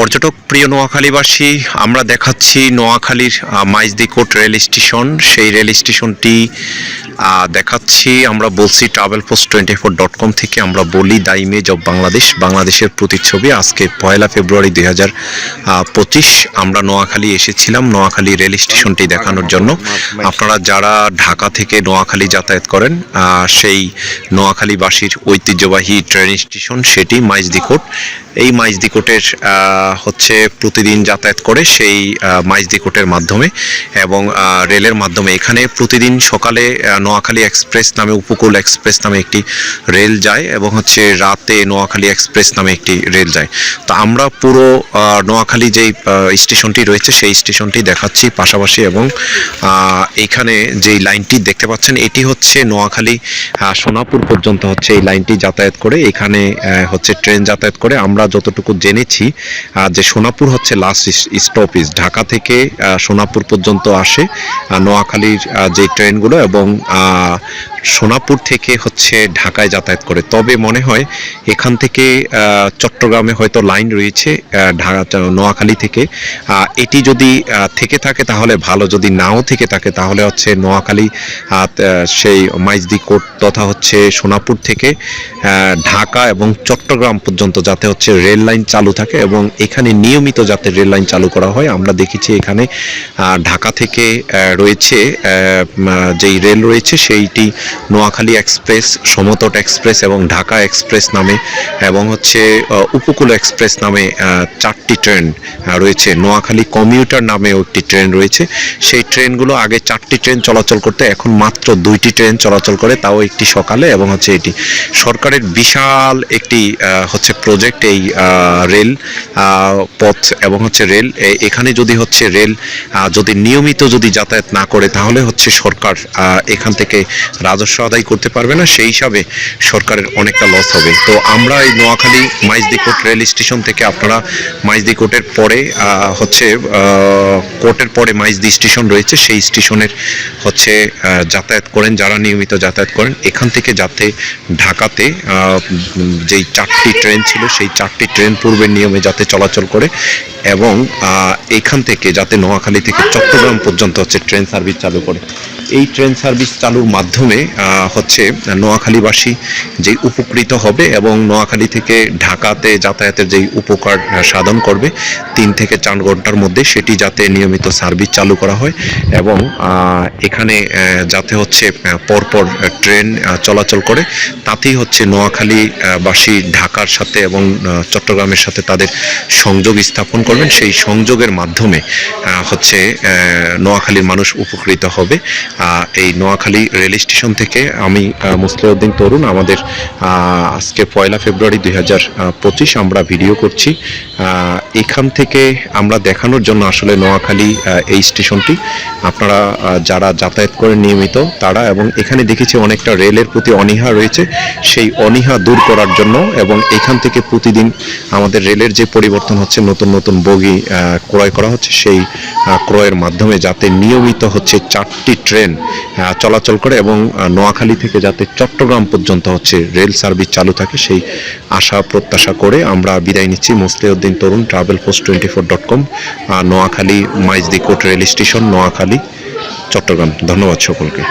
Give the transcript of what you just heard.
পর্যটক, প্রিয় নোয়াখালীবাসী, আমরা দেখাচ্ছি নোয়াখালীর মাইজদিকোট রেল স্টেশন। সেই রেল স্টেশনটি দেখাচ্ছি, আমরা বলছি travel post twenty four dot com থেকে আমরা বলি দ্য ইমেজ অফ বাংলাদেশ, বাংলাদেশের প্রতিচ্ছবি আজকে পয়লা ফেব্রুয়ারি দুই হাজার পঁচিশ, আমরা নোয়াখালী এসেছিলাম, নোয়াখালী রেল স্টেশনটি দেখানোর জন্য। আপনারা যারা ঢাকা থেকে নোয়াখালী যাতায়াত করেন সেই নোয়াখালীবাসীর ঐতিহ্যবাহী ট্রেন স্টেশন, সেটি মাইজদিকোট। এই মাইজদিকোটের হচ্ছে প্রতিদিন যাতায়াত করে সেই আহ, মাইজদিকোটের মাধ্যমে এবং রেলের মাধ্যমে। এখানে প্রতিদিন সকালে নোয়াখালী এক্সপ্রেস নামে উপকূল এক্সপ্রেস নামে একটি রেল যায় এবং হচ্ছে রাতে নোয়াখালী এক্সপ্রেস নামে একটি রেল যায়। তো আমরা পুরো নোয়াখালী যেই স্টেশনটি রয়েছে সেই স্টেশনটি দেখাচ্ছি পাশাপাশি এবং আহ, এইখানে যেই লাইনটি দেখতে পাচ্ছেন এটি হচ্ছে নোয়াখালী সোনাপুর পর্যন্ত হচ্ছে এই লাইনটি যাতায়াত করে। এখানে হচ্ছে ট্রেন যাতায়াত করে। আমরা যতটুকু জেনেছি যে সোনাপুর হচ্ছে লাস্ট স্টপেজ ঢাকা থেকে সোনাপুর পর্যন্ত আসে নোয়াখালীর যে ট্রেনগুলো এবং সোনাপুর থেকে হচ্ছে ঢাকায় যাতায়াত করে। তবে মনে হয় এখান থেকে চট্টগ্রামে হয়তো লাইন রয়েছে ঢাকা নোয়াখালী থেকে। এটি যদি থেকে থাকে তাহলে ভালো, যদি নাও থেকে থাকে তাহলে হচ্ছে নোয়াখালী সেই মাইজদি কোর্ট তথা হচ্ছে সোনাপুর থেকে ঢাকা এবং চট্টগ্রাম পর্যন্ত যাতে হচ্ছে রেল লাইন চালু থাকে এবং এখানে নিয়মিত যাতে রেল লাইন চালু করা হয়, আমরা দেখেছি এখানে ঢাকা থেকে রয়েছে যেই রেল রয়েছে সেইটি নোয়াখালী এক্সপ্রেস, সমতট এক্সপ্রেস এবং ঢাকা এক্সপ্রেস নামে এবং হচ্ছে উপকূল এক্সপ্রেস নামে চারটি ট্রেন রয়েছে। নোয়াখালী কমিউটার নামেও একটি ট্রেন রয়েছে। সেই ট্রেনগুলো আগে চারটি ট্রেন চলাচল করতে, এখন মাত্র দুইটি ট্রেন চলাচল করে, তাও একটি সকালে এবং হচ্ছে এটি। সরকারের বিশাল একটি হচ্ছে প্রজেক্ট এই রেল পথ এবং হচ্ছে রেল এখানে যদি হচ্ছে রেল যদি নিয়মিত যদি যাতায়াত না করে, তাহলে হচ্ছে সরকার এখান থেকে রাজস্ব আদায় করতে পারবে না, সেই হিসাবে সরকারের অনেকটা লস হবে। তো আমরা এই নোয়াখালী মাইজদিকোট রেল স্টেশন থেকে আপনারা মাইজদিকোটের পরে হচ্ছে কোর্টের পরে মাইজদি স্টেশন রয়েছে, সেই স্টেশনের হচ্ছে যাতায়াত করেন, যারা নিয়মিত যাতায়াত করেন, এখান থেকে যাতে ঢাকাতে যেই চারটি ট্রেন ছিল, সেই চারটি ট্রেন পূর্বের নিয়মে যাতে চলাচল করে এবং এখান থেকে যাতে নোয়াখালী থেকে চট্টগ্রাম পর্যন্ত হচ্ছে ট্রেন সার্ভিস চালু করে। এই ট্রেন সার্ভিস চালুর মাধ্যমে হচ্ছে নোয়াখালীবাসী যে উপকৃত হবে এবং নোয়াখালী থেকে ঢাকাতে যাতায়াতের যেই উপকার সাধন করবে, তিন থেকে চার ঘণ্টার মধ্যে সেটি যাতে নিয়মিত সার্ভিস চালু করা হয় এবং এখানে যাতে হচ্ছে পরপর ট্রেন চলাচল করে, তাতেই হচ্ছে নোয়াখালীবাসী ঢাকার সাথে এবং চট্টগ্রামের সাথে তাদের সংযোগ স্থাপন করবেন। সেই সংযোগের মাধ্যমে হচ্ছে নোয়াখালীর মানুষ উপকৃত হবে। এই নোয়াখালী রেল স্টেশন থেকে আমি মুসলিউদ্দিন তরুণ, আমাদের আজকে পয়লা ফেব্রুয়ারি দুই হাজার পঁচিশ আমরা ভিডিও করছি। এখান থেকে আমরা দেখানোর জন্য আসলে নোয়াখালী এই স্টেশনটি। আপনারা যারা যাতায়াত করেন নিয়মিত, তারা এবং এখানে দেখেছি অনেকটা রেলের প্রতি অনীহা রয়েছে। সেই অনীহা দূর করার জন্য এবং এখান থেকে প্রতিদিন আমাদের রেলের যে পরিবর্তন হচ্ছে, নতুন নতুন বগি ক্রয় করা হচ্ছে, সেই ক্রয়ের মাধ্যমে যাতে নিয়মিত হচ্ছে চারটি ট্রেন আহ, চলাচল করে এবং নোয়াখালী থেকে যাতে চট্টগ্রাম পর্যন্ত হচ্ছে রেল সার্ভিস চালু থাকে সেই আশা প্রত্যাশা করে আমরা বিদায় নিচ্ছি। Musliuddin Tarun travel post twenty four dot com Noakhali Maijdee Court rail station Noakhali Chattogram. ধন্যবাদ সকলকে।